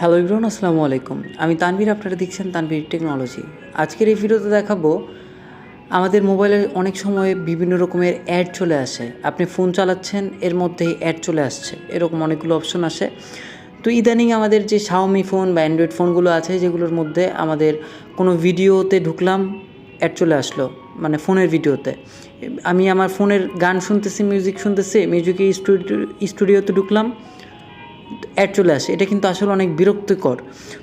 Hello Ibran আসসালামু আলাইকুম। আমি তানভীর, আপনারা দেখছেন তানভীর টেকনোলজি। আজকের এই ভিডিওতে দেখাবো, আমাদের মোবাইলে অনেক সময় বিভিন্ন রকমের অ্যাড চলে আসে। আপনি ফোন চালাচ্ছেন, এর মধ্যেই অ্যাড চলে আসছে। এরকম অনেকগুলো অপশন আসে। তো ইদানিং আমাদের যে শাওমি ফোন বা অ্যান্ড্রয়েড ফোনগুলো আছে, যেগুলোর মধ্যে আমাদের কোনো ভিডিওতে ঢুকলাম, অ্যাড চলে আসলো মানে ফোনের ভিডিওতে। আমি আমার ফোনের গান শুনতেছি মিউজিক শুনতেছি মিউজিকে স্টুডিও স্টুডিওতে ঢুকলাম অ্যাড চলে আসে, এটা কিন্তু আসলে অনেক বিরক্তিকর।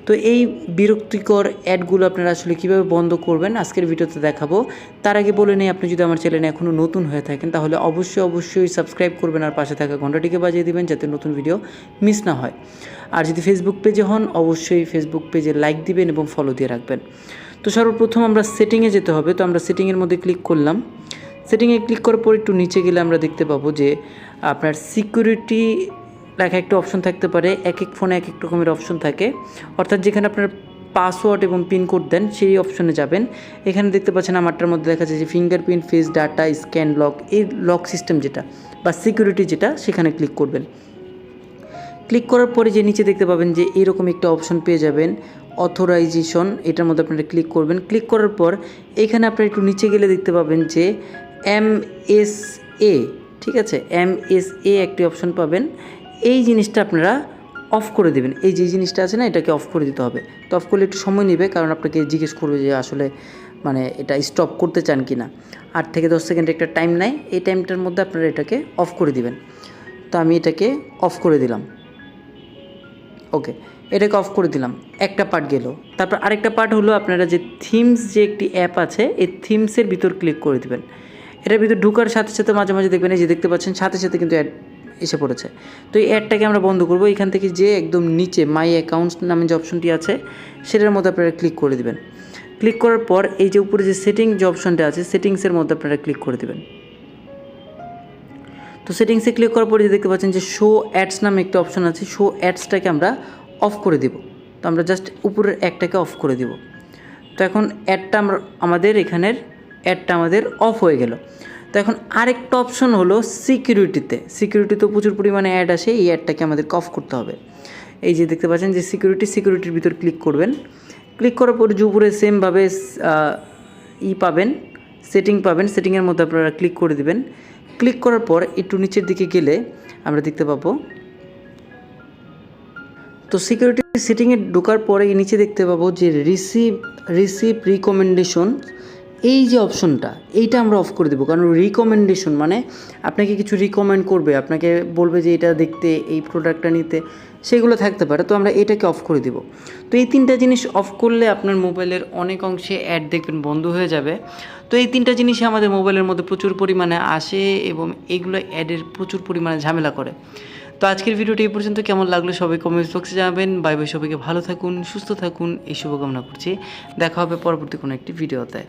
তো এই বিরক্তিকর অ্যাডগুলো আপনারা আসলে কীভাবে বন্ধ করবেন, আজকের ভিডিওতে দেখাবো। তার আগে বলে নেই, আপনি যদি আমার চ্যানেলে এখনও নতুন হয়ে থাকেন, তাহলে অবশ্যই অবশ্যই সাবস্ক্রাইব করবেন আর পাশে থাকা ঘন্টাটিকে বাজিয়ে দিবেন যাতে নতুন ভিডিও মিস না হয়। আর যদি ফেসবুক পেজে হন, অবশ্যই ফেসবুক পেজে লাইক দিবেন এবং ফলো দিয়ে রাখবেন। তো সর্বপ্রথম আমরা সেটিংয়ে যেতে হবে, তো আমরা সেটিংয়ের মধ্যে ক্লিক করলাম। সেটিংয়ে ক্লিক করার পর একটু নিচে গেলে আমরা দেখতে পাবো যে আপনার সিকিউরিটি লেখা একটা অপশন থাকতে পারে, এক এক ফোনে এক এক রকমের অপশন থাকে। অর্থাৎ যেখানে আপনার পাসওয়ার্ড এবং পিনকোড দেন, সেই অপশনে যাবেন। এখানে দেখতে পাচ্ছেন আমারটার মধ্যে দেখা যায় যে fingerprint face data scan lock এই লক সিস্টেম যেটা বা সিকিউরিটি যেটা, সেখানে ক্লিক করবেন। ক্লিক করার পরে যে নিচে দেখতে পাবেন যে এরকম একটা অপশন পেয়ে যাবেন অথরাইজেশন এটার মধ্যে আপনারা ক্লিক করবেন। ক্লিক করার পর এখানে আপনারা একটু নিচে গেলে দেখতে পাবেন যে এম এস এ ঠিক আছে? এম এস এ একটি অপশন পাবেন। এই জিনিসটা আপনারা অফ করে দেবেন। এই যে জিনিসটা আছে না, এটাকে অফ করে দিতে হবে। তো অফ করলে একটু সময় নেবে, কারণ আপনাকে জিজ্ঞেস করবে যে আসলে মানে এটা স্টপ করতে চান কি না আট থেকে দশ সেকেন্ড একটা টাইম নেয় এই টাইমটার মধ্যে আপনারা এটাকে অফ করে দিবেন। তো আমি এটাকে অফ করে দিলাম। ওকে এটাকে অফ করে দিলাম। একটা পার্ট গেল। তারপর আরেকটা পার্ট হলো আপনারা যে থিমস যে একটি অ্যাপ আছে, এই থিমসের ভিতর ক্লিক করে দিবেন। এটার ভিতর ঢুকার সাথে সাথে মাঝে মাঝে দেখবেন, এই যে দেখতে পাচ্ছেন, সাথে সাথে কিন্তু এসে পড়েছে। তো এই অ্যাডটাকে আমরা বন্ধ করব। এখান থেকে যে একদম নিচে মাই অ্যাকাউন্টস নামে যে অপশনটি আছে, সেটার মধ্যে আপনারা ক্লিক করে দিবেন। ক্লিক করার পর এই যে উপরে যে সেটিং যে অপশনটা আছে সেটিংসের মধ্যে আপনারা ক্লিক করে দেবেন। তো সেটিংসে ক্লিক করার পরে দেখতে পাচ্ছেন যে শো অ্যাডস নামে একটা অপশন আছে শো অ্যাডসটাকে আমরা অফ করে দিব। তো আমরা জাস্ট উপরের একটাকে অফ করে দিব। তো এখন অ্যাডটা আমরা, আমাদের এখানের অ্যাডটা আমাদের অফ হয়ে গেল। তো এখন আরেকটা অপশন হলো সিকিউরিটিতে সিকিউরিটিতেও প্রচুর পরিমাণে অ্যাড আসে, এই অ্যাডটাকে আমাদেরকে অফ করতে হবে। এই যে দেখতে পাচ্ছেন যে সিকিউরিটি সিকিউরিটির ভিতর ক্লিক করবেন। ক্লিক করার পরে যে উপরে সেমভাবে ই পাবেন সেটিং পাবেন সেটিংয়ের মধ্যে আপনারা ক্লিক করে দিবেন। ক্লিক করার পর একটু নিচের দিকে গেলে আমরা দেখতে পাবো। তো সিকিউরিটি সেটিংয়ে ঢোকার পরে নিচে দেখতে পাবো যে রিসিভ রিসিভ রিকমেন্ডেশন এই যে অপশনটা এইটা আমরা অফ করে দেবো। কারণ রিকমেন্ডেশন মানে আপনাকে কিছু রিকমেন্ড করবে, আপনাকে বলবে যে এটা দেখতে, এই প্রোডাক্টটা নিতে, সেগুলো থাকতে পারে। তো আমরা এটাকে অফ করে দেবো। তো এই তিনটা জিনিস অফ করলে আপনার মোবাইলের অনেক অংশে অ্যাড দেখবেন বন্ধ হয়ে যাবে। তো এই তিনটা জিনিসই আমাদের মোবাইলের মধ্যে প্রচুর পরিমাণে আসে এবং এগুলো অ্যাডের প্রচুর পরিমাণে ঝামেলা করে। তো আজকের ভিডিওটি এই পর্যন্ত। কেমন লাগল সবাই কমেন্টস বক্সে জানাবেন। বাই বাই সবাইকে ভালো থাকুন, সুস্থ থাকুন। এই শুভকামনা করছি। দেখা হবে পরবর্তী কোনো একটি ভিডিওতে